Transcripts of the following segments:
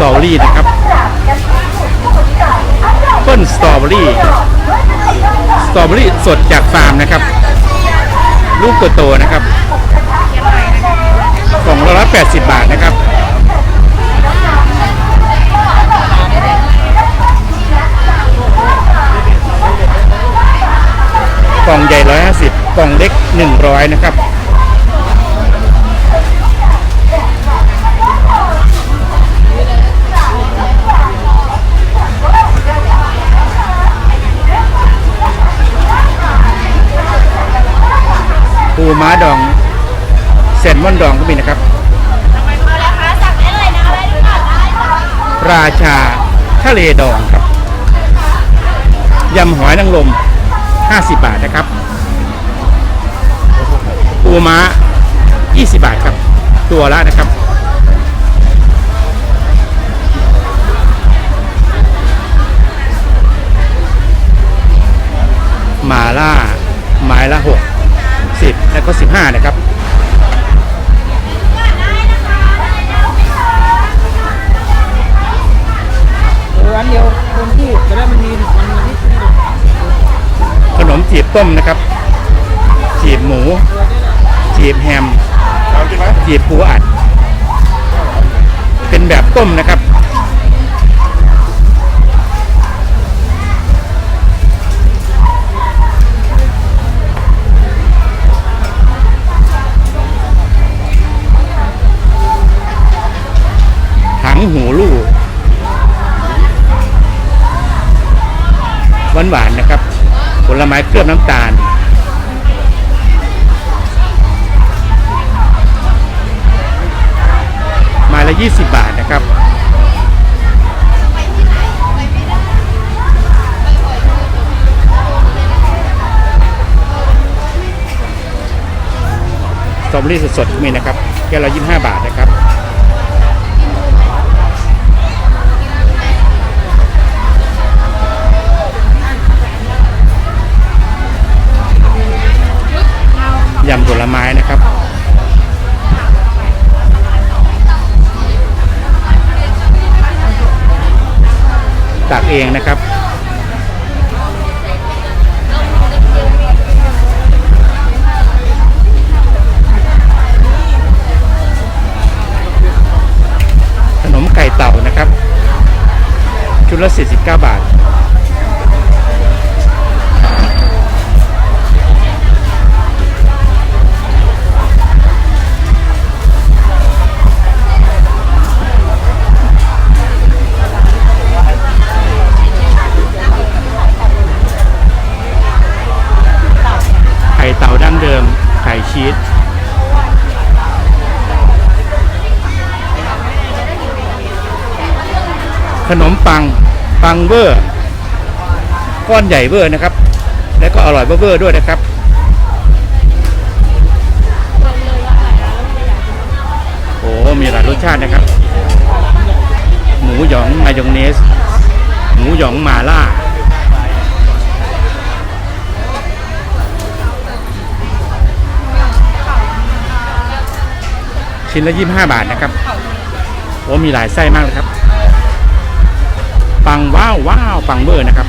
ตรอเบอรี่นะครับต้นสตรอเบอรี่สตรอเบอรี่สดจากฟาร์มนะครับ ลูกโตๆนะครับกล่องละแปดสิบบาทนะครับกล่องใหญ่ร้อยห้าสิบกล่องเล็กหนึ่งร้อยนะครับ ม้าดองแซลมอนดองก็มีนะครับ ราชาทะเลดองครับ ยำหอยนางรม50 บาทนะครับ ปูม้า 20 บาทครับ ตัวละนะครับ มาล่าไม้ละ 6 10 แล้วก็ 15 นะครับร้านเดียวคนที่จะได้มันมีมันมีนิดนึงขนมจีบต้มนะครับ จีบหมู จีบแฮมจีบปูอัด เป็นแบบต้มนะครับ ไม้เคลือบน้ำตาลไมาละ 20 บาทนะครับ สตรอเบอรี่สดๆก็มีนะครับ แก้วละ25 บาทนะครับ องนะครับ ขนมไก่เต่านะครับ ชุดละ49 บาท ขนมปังปังเวอร์ก้อนใหญ่เวอร์นะครับ แล้วก็อร่อยเวอร์ด้วยนะครับโอ้มีหลายรสชาตินะครับ หมูหยองมายองเนส หมูหยองมาล่าชิ้นละ 25 บาทนะครับ โอ้มีหลายไส้มากเลยครับ ปังว้าวว้าวปังเบอร์นะครับ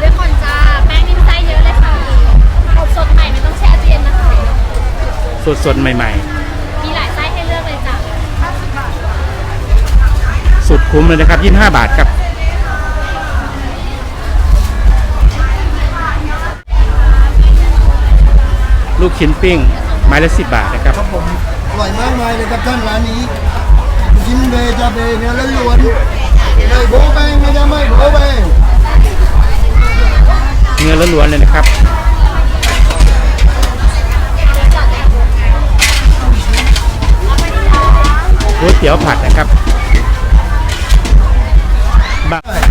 เลือกก่อนจ้าแป้งนี่ไส้เยอะเลยค่ะอบสดใหม่ไม่ต้องแช่ตู้เย็นนะคะสดสดๆใหม่ มีหลายไส้ให้เลือกเลยจ้ะๆ สุดคุ้มเลยนะครับ 25 บาทครับ ลูกชิ้นปิ้งไม้ละ 10 บาทนะครับ ครับผมอร่อยมากมายเลยครับท่านร้านนี้กินเบจาเบเนื้อล้วนๆเลย โบแป้งไม่ได้ไม่โบแป้งเนื้อล้วนๆเลยนะครับก๋วยเตี๋ยวผัดนะครับบะ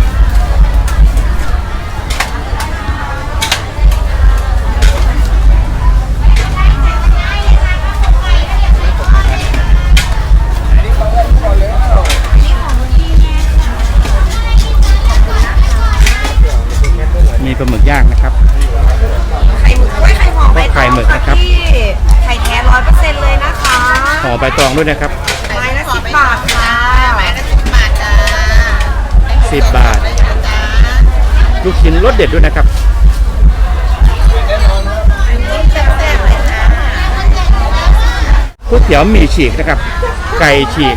กนะครับพี่ไข่แท้ร้อยเปอร์เซ็นต์เลยนะคะห่อใบตองด้วยนะครับ ไม้ละสิบบาทค่ะไม้ละสิบบาทจ้า40บาท ลูกชิ้นรสเด็ดด้วยนะครับแซ่บๆเลยนะก๋วยเตี๋ยวหมี่ฉีกนะครับ ไก่ฉีก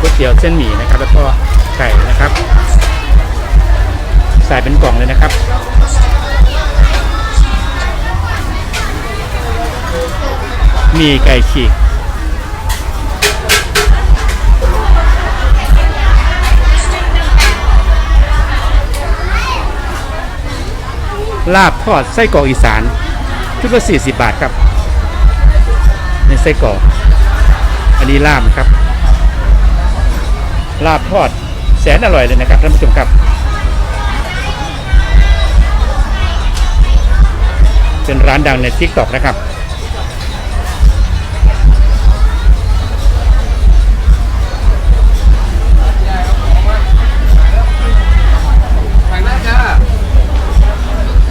ก๋วยเตี๋ยวเส้นหมี่ ไก่นะครับ ใส่เป็นกล่องเลยนะครับมีไก่ฉีกลาบทอดไส้กรอกอีสานชุดละ40 บาทครับในไส้กรอก อันนี้ลาบนะครับ ลาบทอด แสนอร่อยเลยนะครับท่านผู้ชมครับ เป็นร้านดังใน t ิ k t o k นะครับ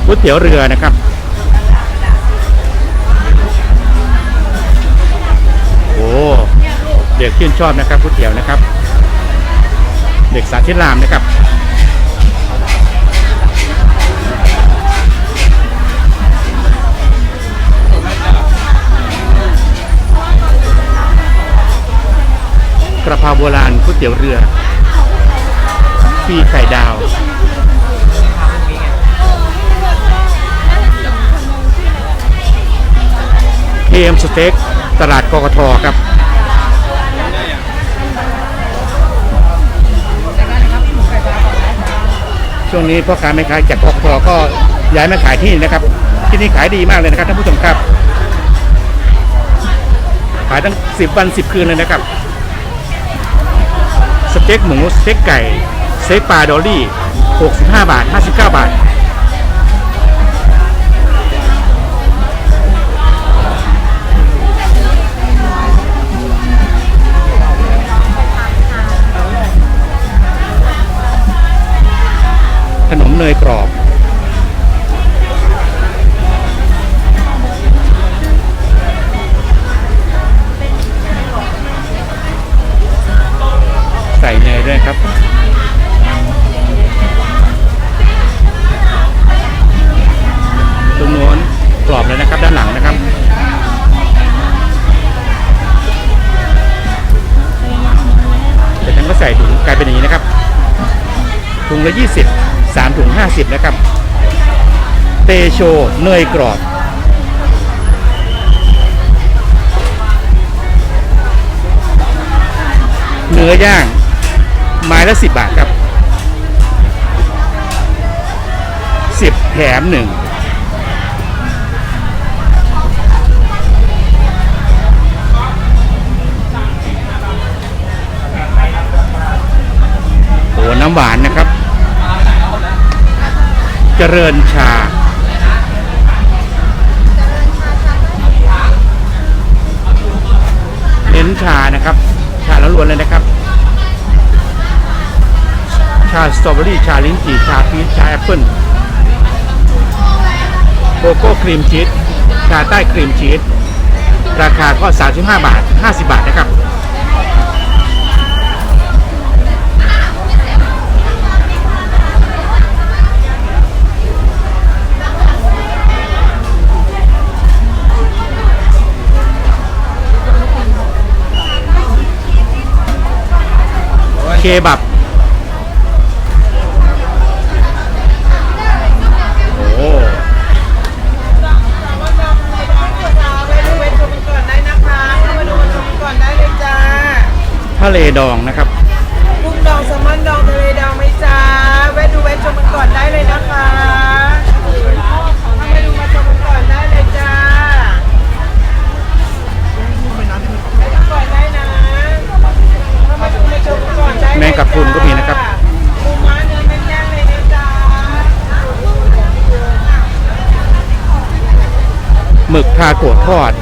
ก๋วยเตี๋ยวเรือนะครับโอ้เด็กชื่นชอบนะครับก๋วยเตี๋ยวนะครับ เด็กสาธิตรามนะครับกระเพราโบราณก๋วยเตี๋ยวเรือฟรีไข่ดาวเอมสเต็กตลาดกกทครับ ช่วงนี้พ่อค้าแม่ค้าจากกกทก็ย้ายมาขายที่นี่นะครับ ที่นี่ขายดีมากเลยนะครับท่านผู้ชมครับ ขายตั้ง10วัน10คืนเลยนะครับ สเต็กหมูสเต็กไก่สเต็กปลาดอลลี่ 65 บาท 59 ละ20 3ถุง50 นะครับ เตโชเนยกรอบ เนื้อย่างไม้ละ 10 บาทครับ 10 แถม 1 ริญชา เน้นชานะครับ ชาล้วนๆเลยนะครับ ชาสตรอเบอรี่ชาลิ้นจี่ชาพีชชาแอปเปิ้ลโกโก้ครีมชีสชาใต้ครีมชีสราคาก็ 35 บาท 50 บาทนะครับ ด้เลยจ้าทะเลดองนะครับ กุ้งดองแซลมอนดองทะเลดองไหมจ้าแวะดูแวะชมกันก่อนได้เลยนะคะ คาโกดทอด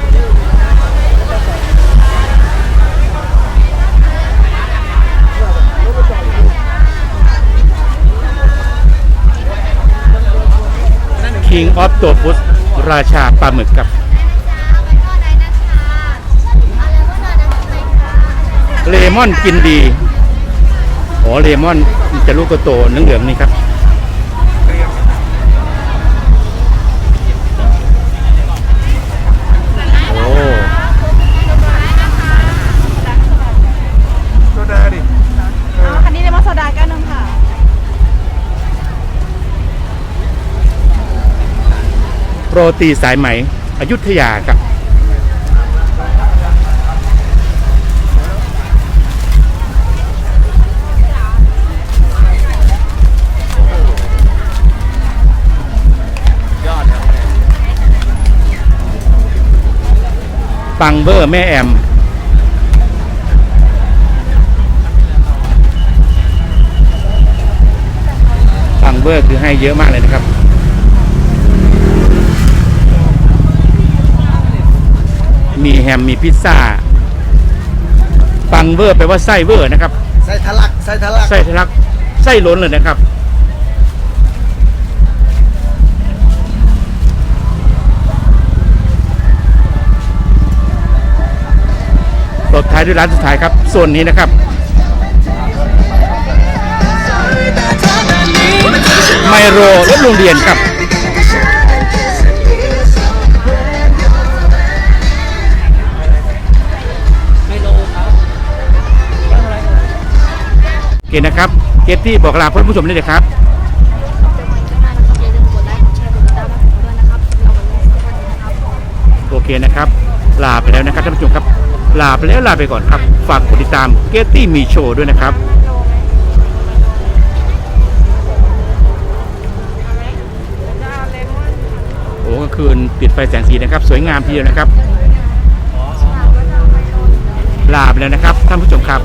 คิงออฟตัว p u s ราชาปลาหมึกกับ เลมอนกินดี อ๋อ เลมอนจะลูกกระโตนึ่งเหลืองนี่ครับ รตีสายไหม อยุธยาครับยอดครับ ปังเบอร์แม่แอมปังเบอร์คือให้เยอะมากเลยนะครับ มีแฮมมีพิซซ่าปังเวอร์แปลว่าไส้เวอร์นะครับใส่ทะลักใส่ทะลักไส้ทะลักไส้ล้นเลยนะครับ ตบท้ายด้วยร้านสุดท้ายครับส่วนนี้นะครับไมโรรถโรงเรียนครับ เคนะครับเกตตี้บอกลาเพื่อนผู้ชมได้เลยครับอย่าลืมกดไลค์กดแชร์กดติดตามให้ผมด้วยวครับ โอเคนะครับ ลาไปแล้วนะครับท่านผู้ชมครับ ลาไปแล้วลาไปก่อนครับ ฝากกดติดตามเกตตี้มีโชว์ด้วยนะครับโอ้กลางคืนปิดไฟแสงสีนะครับ สวยงามทีเดียวนะครับ ลาไปแล้วนะครับท่านผู้ชมครับ